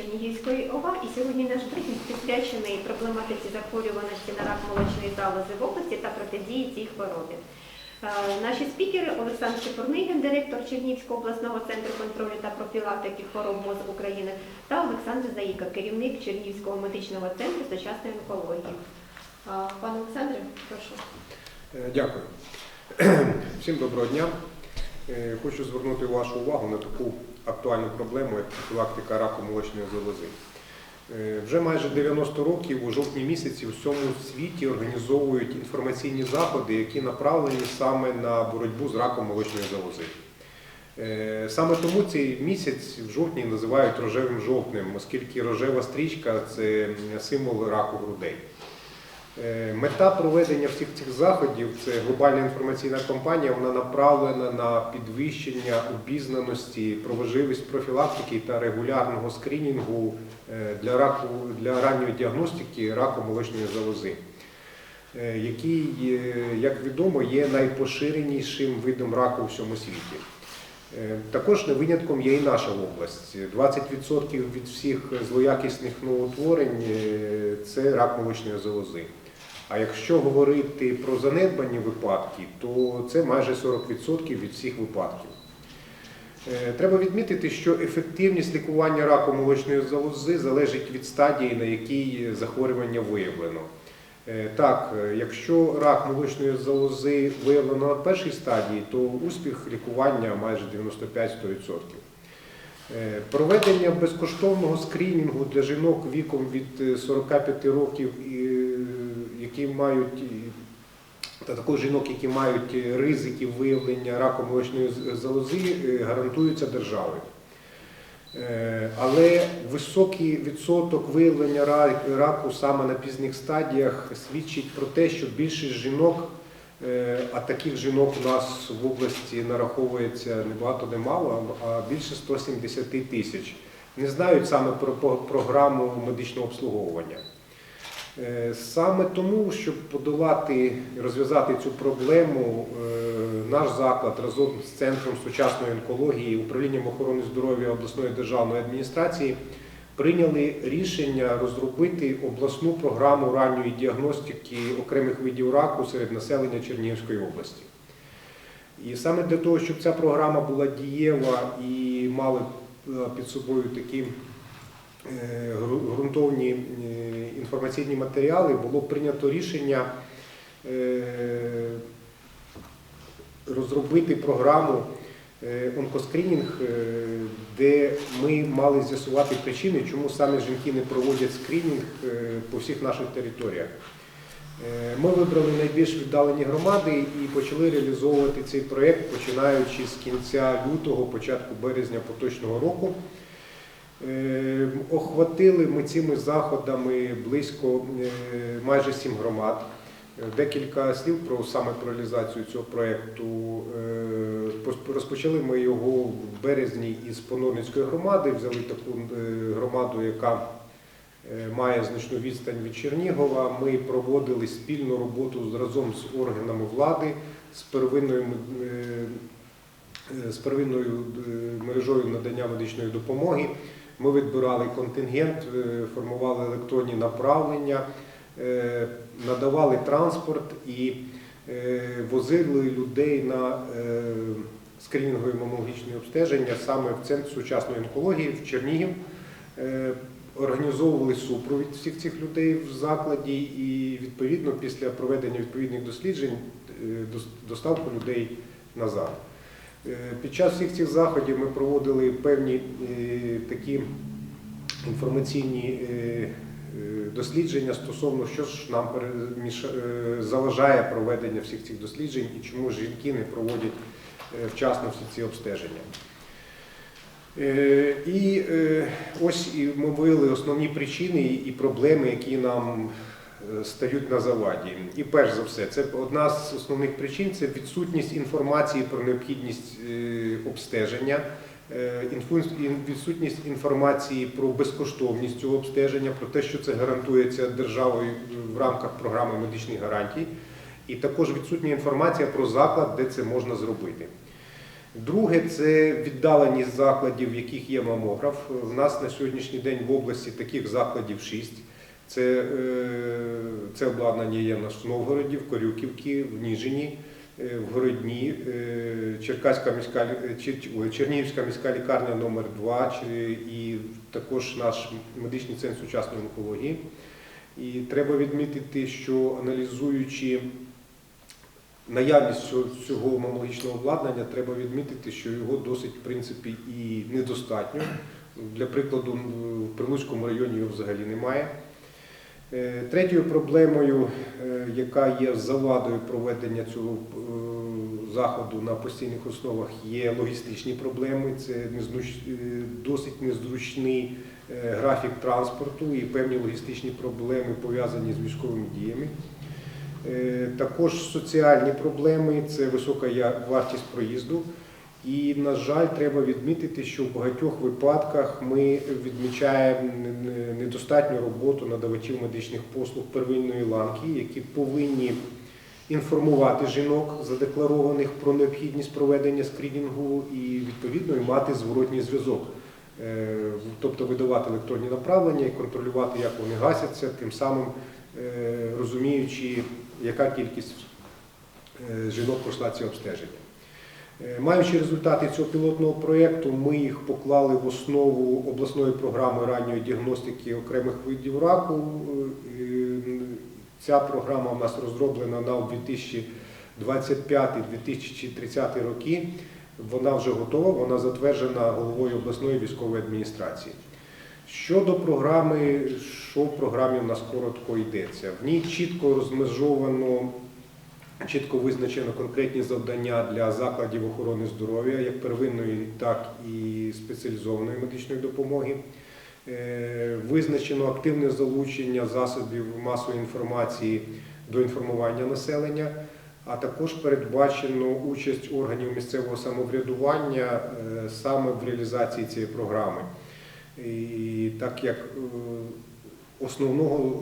Чернігівської ОВА. І сьогодні наш брифінг присвячений проблематиці захворюваності на рак молочної залози в області та протидії цій хворобі. Е, Наші спікери Олександр Чепурнигін, директор Чернігівського обласного центру контролю та профілактики хвороб МОЗ України, та Олександр Заїка, керівник Чернігівського медичного центру сучасної онкології. Е, Пане Олександре, прошу. Е, Дякую. Всім доброго дня. Хочу звернути вашу увагу на таку актуальну проблему, як профілактика раку молочної залози. Е, Вже майже 90 років у жовтні місяці у всьому світі організовують інформаційні заходи, які направлені саме на боротьбу з раком молочної залози. Е, Саме тому цей місяць в жовтні називають рожевим жовтнем, оскільки рожева стрічка це символ раку грудей. Е, Мета проведення всіх цих заходів це глобальна інформаційна кампанія. Вона направлена на підвищення обізнаності про важливість профілактики та регулярного скринінгу е, для раку для ранньої діагностики раку молочної залози, е, який, як відомо, є найпоширенішим видом раку у всьому світі. Також не винятком є і наша область. 20% від всіх злоякісних новоутворень це рак молочної залози. А якщо говорити про занедбані випадки, то це майже 40% від всіх випадків. Е, Треба відмітити, що ефективність лікування раку молочної залози залежить від стадії, на якій захворювання виявлено. Е, Так, е, якщо рак молочної залози виявлено на першій стадії, то успіх лікування майже 95-100%. Е, Проведення безкоштовного скрінінгу для жінок віком від е, 45 років, і, які мають та також жінок, які мають е, ризики виявлення раку молочної залози, е, гарантуються державою. Е, Але високий відсоток виявлення раку саме на пізніх стадіях свідчить про те, що більшість жінок, е, а таких жінок у нас в області нараховується не багато не мало, а більше 170 тисяч, не знають саме про програму медичного обслуговування. Е, Саме тому, щоб подолати розв'язати цю проблему, е, наш заклад разом з Центром сучасної онкології, управлінням охорони здоров'я обласної державної адміністрації прийняли рішення розробити обласну програму ранньої діагностики окремих видів раку серед населення Чернігівської області. І саме для того, щоб ця програма була дієва і мала е, під собою такі ґрунтовні е, інформаційні матеріали, було прийнято рішення е, розробити програму е, онкоскринінг, е, де ми мали з'ясувати причини, чому саме жінки не проводять скринінг е, по всіх наших територіях. Е, Ми вибрали найбільш віддалені громади і почали реалізовувати цей проєкт, починаючи з кінця лютого, початку березня поточного року. Е, Охватили ми цими заходами близько е, майже сім громад. Е, Декілька слів про саме про реалізацію цього проєкту. Е, Розпочали ми його в березні із Понорницької громади. Взяли таку громаду, яка має значну відстань від Чернігова. Ми проводили спільну роботу разом з органами влади, з первинною з первинною е, мережою надання медичної допомоги. Ми відбирали контингент, е, формували електронні направлення, е, надавали транспорт і е, возили людей на е, скринінгові мамологічні обстеження саме в центр сучасної онкології в Чернігів. Е, Організовували супровід всіх цих людей в закладі і відповідно після проведення відповідних досліджень е, доставку людей назад. Е, Під час всіх цих заходів ми проводили певні е, такі інформаційні е, дослідження стосовно, що ж нам заважає проведення всіх цих досліджень і чому жінки не проводять вчасно всі ці обстеження. І ось ми виявили основні причини і проблеми, які нам стають на заваді. І перш за все, це одна з основних причин це відсутність інформації про необхідність е, обстеження, е, відсутність інформації про безкоштовність цього обстеження, про те, що це гарантується державою в рамках програми медичних гарантій, і також відсутня інформація про заклад, де це можна зробити. Друге це віддаленість закладів, в яких є мамограф. У нас на сьогоднішній день в області таких закладів шість. Це, е, це обладнання є в нас в Новгороді, в Корюківці, в Ніжині, е, в Городні, е, Черкаська міська Чернігівська міська лікарня номер 2 і також наш медичний центр сучасної онкології. І треба відмітити, що аналізуючи наявність цього мамологічного обладнання, треба відмітити, що його досить в принципі і недостатньо. Для прикладу, в Прилуцькому районі його взагалі немає. Е, Третьою проблемою, е, яка є завадою проведення цього е, заходу на постійних основах, є логістичні проблеми. Це досить незручний графік транспорту і певні логістичні проблеми пов'язані з військовими діями. Також соціальні проблеми це висока вартість проїзду. І, на жаль, треба відмітити, що в багатьох випадках ми відмічаємо недостатню роботу надавачів медичних послуг первинної ланки, які повинні інформувати жінок задекларованих про необхідність проведення скрінінгу і відповідно мати зворотній зв'язок. Е, Тобто видавати електронні направлення і контролювати, як вони гасяться, тим самим е, розуміючи, яка кількість е, жінок пройшла ці обстеження. Е, Маючи результати цього пілотного проєкту, ми їх поклали в основу обласної програми ранньої діагностики окремих видів раку. Е, Ця програма в нас розроблена на 2025-2030 роки. Вона вже готова, вона затверджена головою обласної військової адміністрації. Щодо програми, що в програмі в нас коротко йдеться? В ній чітко розмежовано чітко визначено конкретні завдання для закладів охорони здоров'я, як первинної, так і спеціалізованої медичної допомоги. Е, Визначено активне залучення засобів масової інформації до інформування населення, а також передбачено участь органів місцевого самоврядування е, саме в реалізації цієї програми. І так як е, основного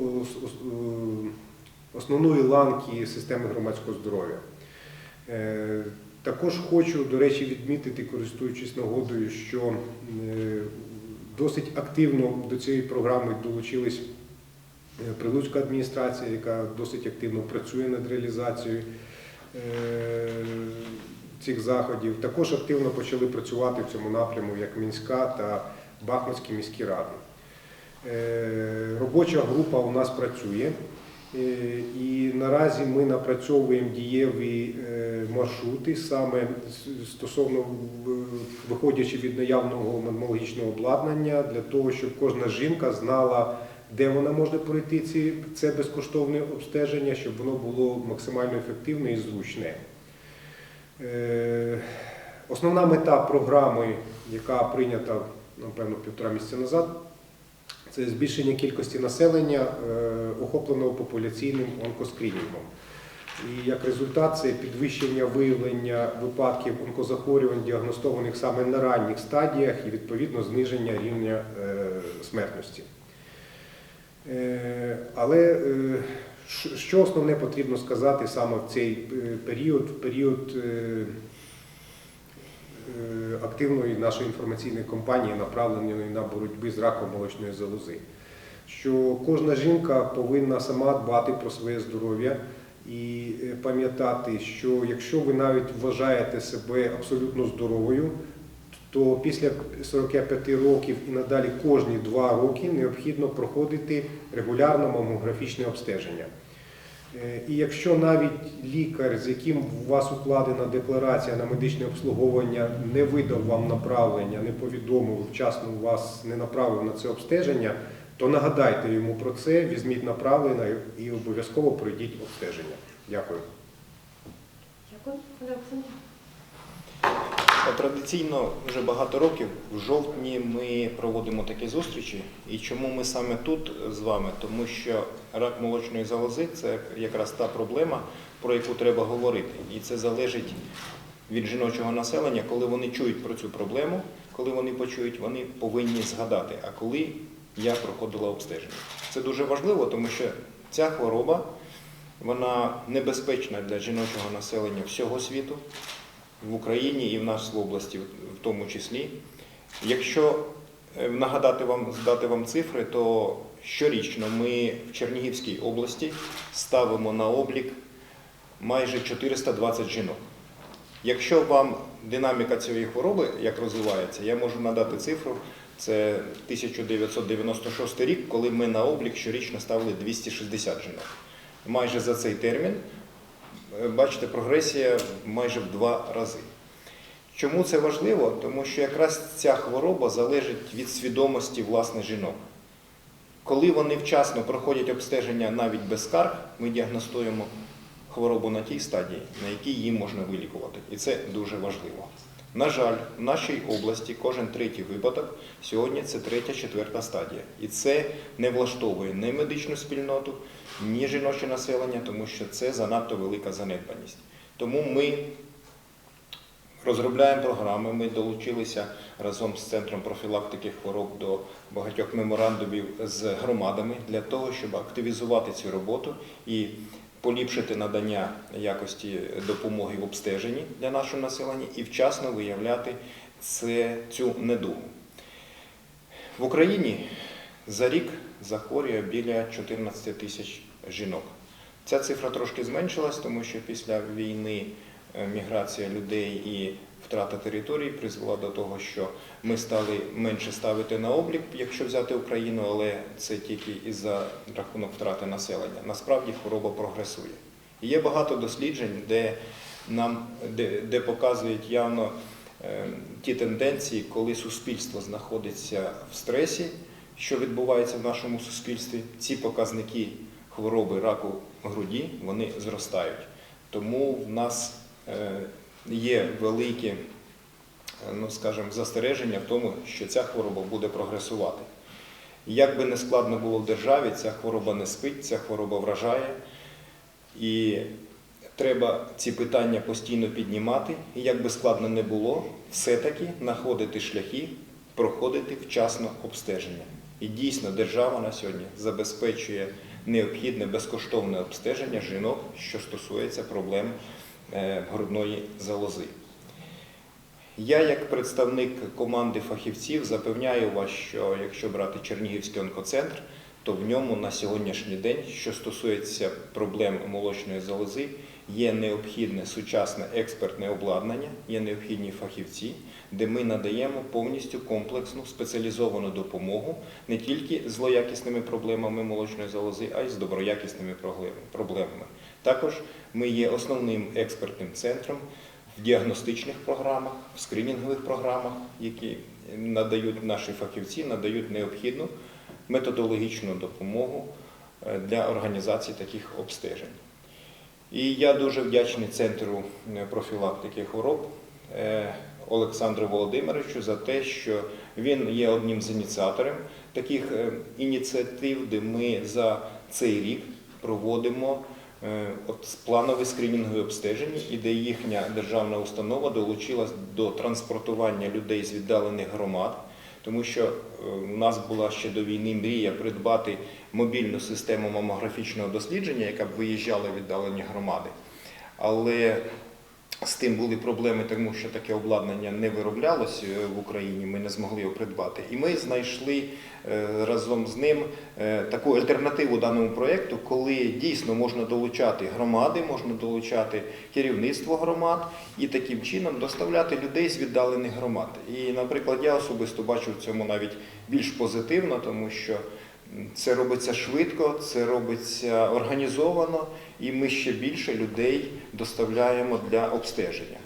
основної ланки системи громадського здоров'я. Е, Також хочу, до речі, відмітити, користуючись нагодою, що е, досить активно до цієї програми долучились е, Прилуцька адміністрація, яка досить активно працює над реалізацією цих заходів. Також активно почали працювати в цьому напряму як Мінська та Бахмутські міські ради. Робоча група у нас працює. Е, І наразі ми напрацьовуємо дієві е, маршрути саме стосовно виходячи від наявного мамологічного обладнання, для того, щоб кожна жінка знала, де вона може пройти ці, це безкоштовне обстеження, щоб воно було максимально ефективне і зручне. Е, Основна мета програми, яка прийнята, напевно, півтора місяця назад, це збільшення кількості населення, е, охопленого популяційним онкоскрінінгом. І як результат це підвищення виявлення випадків онкозахворювань, діагностованих саме на ранніх стадіях, і відповідно зниження рівня е, смертності. Е, Але що основне потрібно сказати саме в цей період, в період активної нашої інформаційної кампанії, направленої на боротьбу з раком молочної залози. Що кожна жінка повинна сама дбати про своє здоров'я і е, пам'ятати, що якщо ви навіть вважаєте себе абсолютно здоровою, то після 45 років і надалі кожні 2 роки необхідно проходити регулярне мамографічне обстеження. Е, І якщо навіть лікар, з яким у вас укладена декларація на медичне обслуговування, не видав вам направлення, не повідомив, вчасно вас не направив на це обстеження, то нагадайте йому про це, візьміть направлення і обов'язково пройдіть обстеження. Дякую. Дякую, Олександр. Традиційно вже багато років в жовтні ми проводимо такі зустрічі. І чому ми саме тут з вами? Тому що рак молочної залози це якраз та проблема, про яку треба говорити. І це залежить від жіночого населення, коли вони чують про цю проблему, коли вони почують, вони повинні згадати, а коли я проходила обстеження. Це дуже важливо, тому що ця хвороба вона небезпечна для жіночого населення всього світу. В Україні і в нас в області, в тому числі. Якщо е, нагадати вам, здати вам цифри, то щорічно ми в Чернігівській області ставимо на облік майже 420 жінок. Якщо вам динаміка цієї хвороби як розвивається, я можу надати цифру. Це 1996 рік, коли ми на облік щорічно ставили 260 жінок. Майже за цей термін, бачите, прогресія майже в два рази. Чому це важливо? Тому що якраз ця хвороба залежить від свідомості власне жінок. Коли вони вчасно проходять обстеження навіть без скарг, ми діагностуємо хворобу на тій стадії, на якій її можна вилікувати. І це дуже важливо. На жаль, в нашій області кожен третій випадок сьогодні це третя, четверта стадія. І це не влаштовує ні медичну спільноту, ні жіноче населення, тому що це занадто велика занедбаність. Тому ми розробляємо програми. Ми долучилися разом з центром профілактики хвороб до багатьох меморандумів з громадами для того, щоб активізувати цю роботу і поліпшити надання якості допомоги в обстеженні для нашого населення і вчасно виявляти це, цю недугу. В Україні за рік захворює біля 14 тисяч жінок. Ця цифра трошки зменшилась, тому що після війни е, міграція людей і втрата територій призвела до того, що ми стали менше ставити на облік, якщо взяти Україну, але це тільки із-за рахунок втрати населення. Насправді хвороба прогресує. І є багато досліджень, де нам де, де показують явно е, ті тенденції, коли суспільство знаходиться в стресі, що відбувається в нашому суспільстві. Ці показники хвороби раку груді вони зростають. Тому в нас е, є великі, е, ну скажімо, застереження в тому, що ця хвороба буде прогресувати. Як би не складно було в державі, ця хвороба не спить, ця хвороба вражає. І треба ці питання постійно піднімати. І як би складно не було, все-таки знаходити шляхи, проходити вчасно обстеження. І дійсно держава на сьогодні забезпечує необхідне безкоштовне обстеження жінок, що стосується проблем грудної залози. Я, як представник команди фахівців, запевняю вас, що якщо брати Чернігівський онкоцентр, то в ньому на сьогоднішній день, що стосується проблем молочної залози, є необхідне сучасне експертне обладнання, є необхідні фахівці, де ми надаємо повністю комплексну спеціалізовану допомогу не тільки з злоякісними проблемами молочної залози, а й з доброякісними проблемами. Також ми є основним експертним центром в діагностичних програмах, в скринінгових програмах, які надають наші фахівці, надають необхідну методологічну допомогу е, для організації таких обстежень. І я дуже вдячний Центру е, профілактики хвороб е, Олександру Володимировичу за те, що він є одним з ініціаторів таких ініціатив, де ми за цей рік проводимо от планове скринінгове обстеження, і де їхня державна установа долучилась до транспортування людей з віддалених громад. Тому що у нас була ще до війни мрія придбати мобільну систему мамографічного дослідження, яка б виїжджала в віддалені громади. Але з тим були проблеми, тому що таке обладнання не вироблялось в Україні, ми не змогли його придбати. І ми знайшли разом з ним таку альтернативу даному проєкту, коли дійсно можна долучати громади, можна долучати керівництво громад і таким чином доставляти людей з віддалених громад. І, наприклад, я особисто бачу в цьому навіть більш позитивно, тому що це робиться швидко, це робиться організовано, і ми ще більше людей доставляємо для обстеження.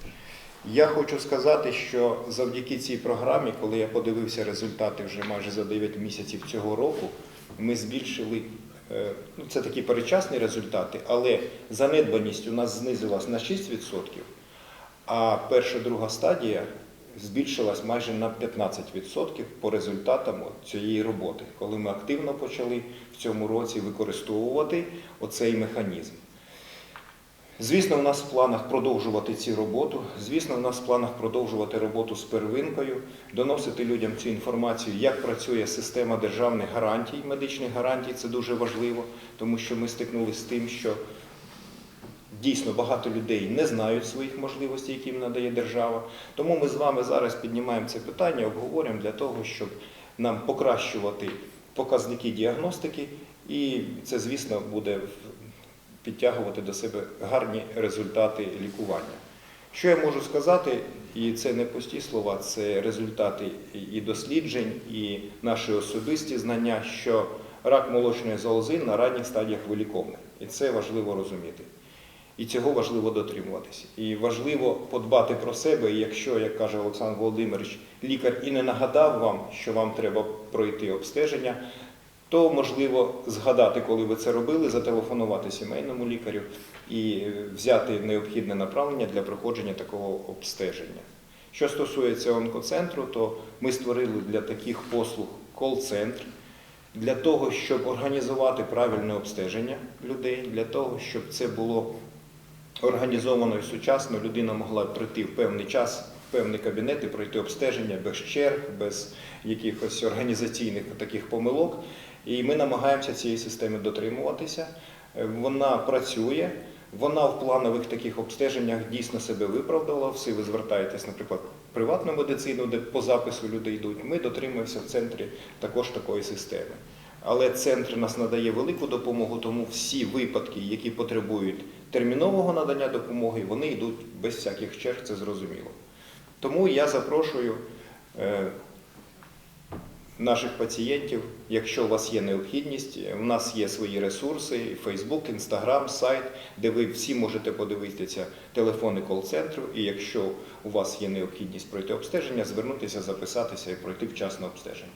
Я хочу сказати, що завдяки цій програмі, коли я подивився результати вже майже за 9 місяців цього року, ми збільшили, ну це такі перечасні результати, але занедбаність у нас знизилась на 6%, а перша друга стадія збільшилась майже на 15% по результатам цієї роботи, коли ми активно почали в цьому році використовувати оцей механізм. Звісно, в нас в планах продовжувати цю роботу. Звісно, в нас в планах продовжувати роботу з первинкою, доносити людям цю інформацію, як працює система державних гарантій, медичних гарантій. Це дуже важливо, тому що ми стикнулися з тим, що дійсно багато людей не знають своїх можливостей, які їм надає держава. Тому ми з вами зараз піднімаємо це питання, обговорюємо для того, щоб нам покращувати показники діагностики, і це, звісно, буде підтягувати до себе гарні результати лікування. Що я можу сказати, і це не пусті слова, це результати і досліджень, і наші особисті знання, що рак молочної залози на ранніх стадіях виліковний. І це важливо розуміти. І цього важливо дотримуватися. І важливо подбати про себе, якщо, як каже Олександр Володимирович, лікар і не нагадав вам, що вам треба пройти обстеження, то можливо згадати, коли ви це робили, зателефонувати сімейному лікарю і взяти необхідне направлення для проходження такого обстеження. Що стосується онкоцентру, то ми створили для таких послуг кол-центр для того, щоб організувати правильне обстеження людей, для того, щоб це було організовано і сучасно, людина могла прийти в певний час, певний кабінет і пройти обстеження без черг, без якихось організаційних таких помилок. І ми намагаємося цієї системи дотримуватися. Е, Вона працює. Вона в планових таких обстеженнях дійсно себе виправдала. Всі ви звертаєтесь, наприклад, в приватну медицину, де по запису люди йдуть. Ми дотримуємося в центрі також такої системи. Але центр нас надає велику допомогу, тому всі випадки, які потребують термінового надання допомоги, вони йдуть без всяких черг, це зрозуміло. Тому я запрошую е, наших пацієнтів, якщо у вас є необхідність, у нас є свої ресурси, Facebook, Instagram, сайт, де ви всі можете подивитися телефони кол-центру, і якщо у вас є необхідність пройти обстеження, звернутися, записатися і пройти вчасно обстеження.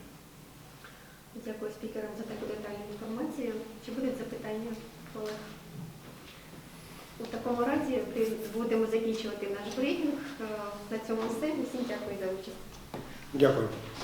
Дякую спікерам за таку детальну інформацію. Чи будуть запитання, колег? У такому разі будемо закінчувати наш брифінг. Е, На цьому все. Усім дякую за участь. Дякую.